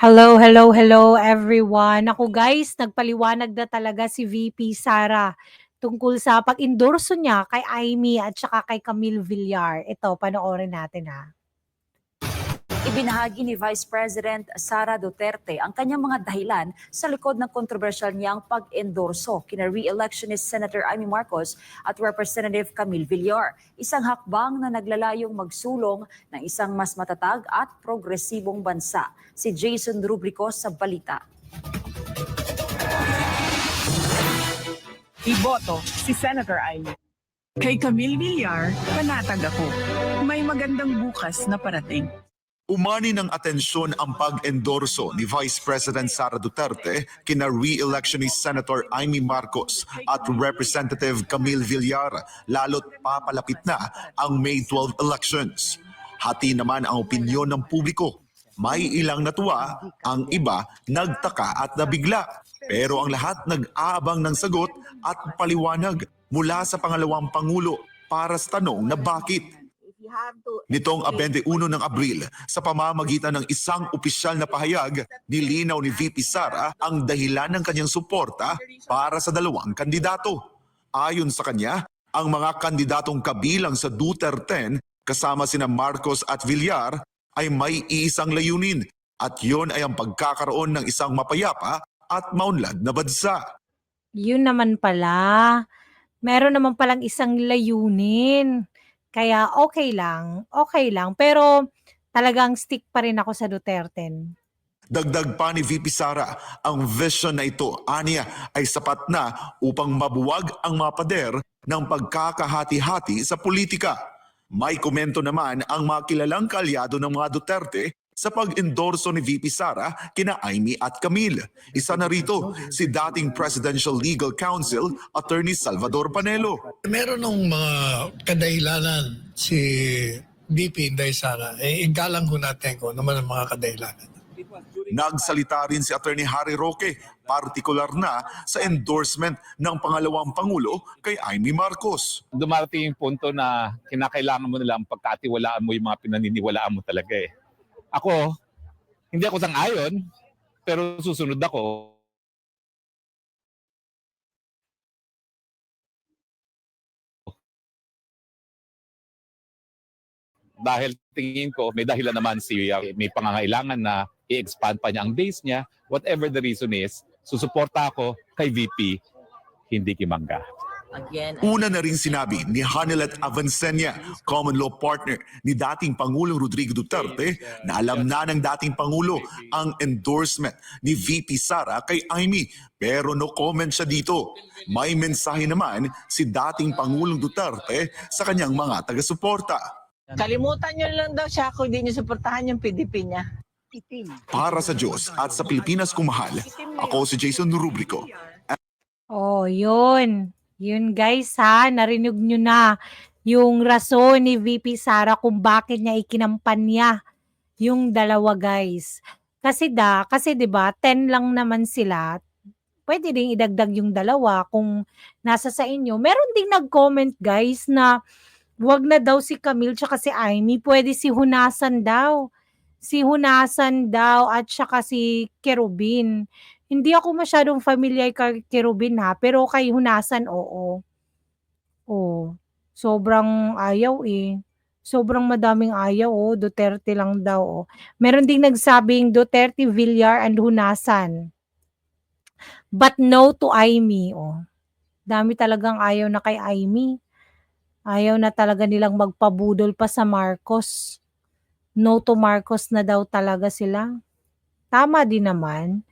Hello, hello, hello everyone. Ako guys, nagpaliwanag na talaga si VP Sara tungkol sa pag-endorso niya kay Amy at saka kay Camille Villar. Ito, panoorin natin ha. Ibinahagi ni Vice President Sara Duterte ang kanyang mga dahilan sa likod ng kontrobersyal niyang pag-endorso kina re-electionist Senator Amy Marcos at Representative Camille Villar. Isang hakbang na naglalayong magsulong ng isang mas matatag at progresibong bansa. Si Jason Rubrico sa balita. Iboto si Senator Amy. Kay Camille Villar, panatag ako. May magandang bukas na parating. Umani ng atensyon ang pag-endorso ni Vice President Sara Duterte kina re-electionist Senator Amy Marcos at Representative Camille Villar lalo't papalapit na ang May 12 elections. Hati naman ang opinyon ng publiko. May ilang natuwa, ang iba nagtaka at nabigla. Pero ang lahat nag-aabang ng sagot at paliwanag mula sa pangalawang pangulo para sa tanong na bakit Nitong 21 ng Abril, sa pamamagitan ng isang opisyal na pahayag, nilinaw ni VP Sara ang dahilan ng kanyang suporta para sa dalawang kandidato. Ayon sa kanya, ang mga kandidatong kabilang sa Duterte kasama sina Marcos at Villar ay may iisang layunin at yon ay ang pagkakaroon ng isang mapayapa at maunlad na bansa. Yun naman pala. Meron naman palang isang layunin. Kaya okay lang, okay lang. Pero talagang stick pa rin ako sa Duterte. Dagdag pa ni VP Sara, ang vision na ito, aniya, ay sapat na upang mabuwag ang mga pader ng pagkakahati-hati sa politika. May komento naman ang mga kilalang kalyado ng mga Duterte sa pag-endorso ni VP Sara kina Amy at Camille. Isa na rito, si dating Presidential Legal Counsel, Attorney Salvador Panelo. Meron ng mga kadahilanan si BP Inday Sara. Eh, igalang ko natin kung ano naman ang mga kadahilanan. Nagsalita rin si Attorney Harry Roque, partikular na sa endorsement ng pangalawang Pangulo kay Amy Marcos. dumarating yung punto na kinakailangan mo nilang pagkatiwalaan mo yung mga pinaniniwalaan mo talaga eh. Ako, hindi ako sang-ayon, pero susunod ako. Dahil tingin ko, may dahilan naman si uh, may pangangailangan na i-expand pa niya ang base niya. Whatever the reason is, susuporta ako kay VP, hindi kimangga. Again, Una na rin sinabi ni Hanelet Avancenia, common law partner ni dating Pangulong Rodrigo Duterte, na alam na ng dating Pangulo ang endorsement ni VP Sara kay Amy. Pero no comment siya dito. May mensahe naman si dating Pangulong Duterte sa kanyang mga taga-suporta. Kalimutan nyo lang daw siya kung hindi nyo suportahan yung PDP niya. Para sa Diyos at sa Pilipinas kumahal, ako si Jason Rubrico. Oh, yun. Yun guys ha, narinig nyo na yung rason ni VP Sara kung bakit niya ikinampanya yung dalawa guys. Kasi da, kasi 'di ba, 10 lang naman sila. Pwede ding idagdag yung dalawa kung nasa sa inyo. Meron ding nag-comment guys na wag na daw si Camille tsaka si Amy, pwede si Hunasan daw. Si Hunasan daw at saka si Kerubin. Hindi ako masyadong familiar kay Kerubin ha, pero kay Hunasan, oo. Oo. Sobrang ayaw eh. Sobrang madaming ayaw oh, Duterte lang daw oh. Meron ding nagsabing Duterte, Villar, and Hunasan. But no to Amy oh. Dami talagang ayaw na kay Amy. Ayaw na talaga nilang magpabudol pa sa Marcos. No to Marcos na daw talaga sila. Tama din naman.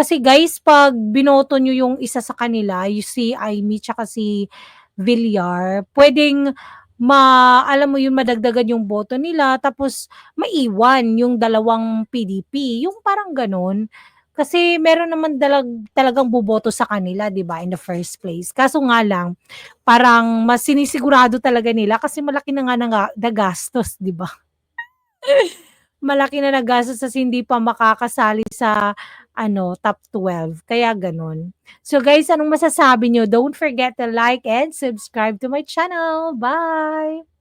Kasi guys, pag binoto nyo yung isa sa kanila, yung si Amy tsaka si Villar, pwedeng ma, alam mo yun, madagdagan yung boto nila, tapos maiwan yung dalawang PDP. Yung parang ganun. Kasi meron naman dalag, talagang buboto sa kanila, di ba, in the first place. Kaso nga lang, parang mas sinisigurado talaga nila kasi malaki na nga na, nagastos, di ba? malaki na nagastos sa hindi pa makakasali sa ano, top 12. Kaya ganun. So guys, anong masasabi nyo? Don't forget to like and subscribe to my channel. Bye!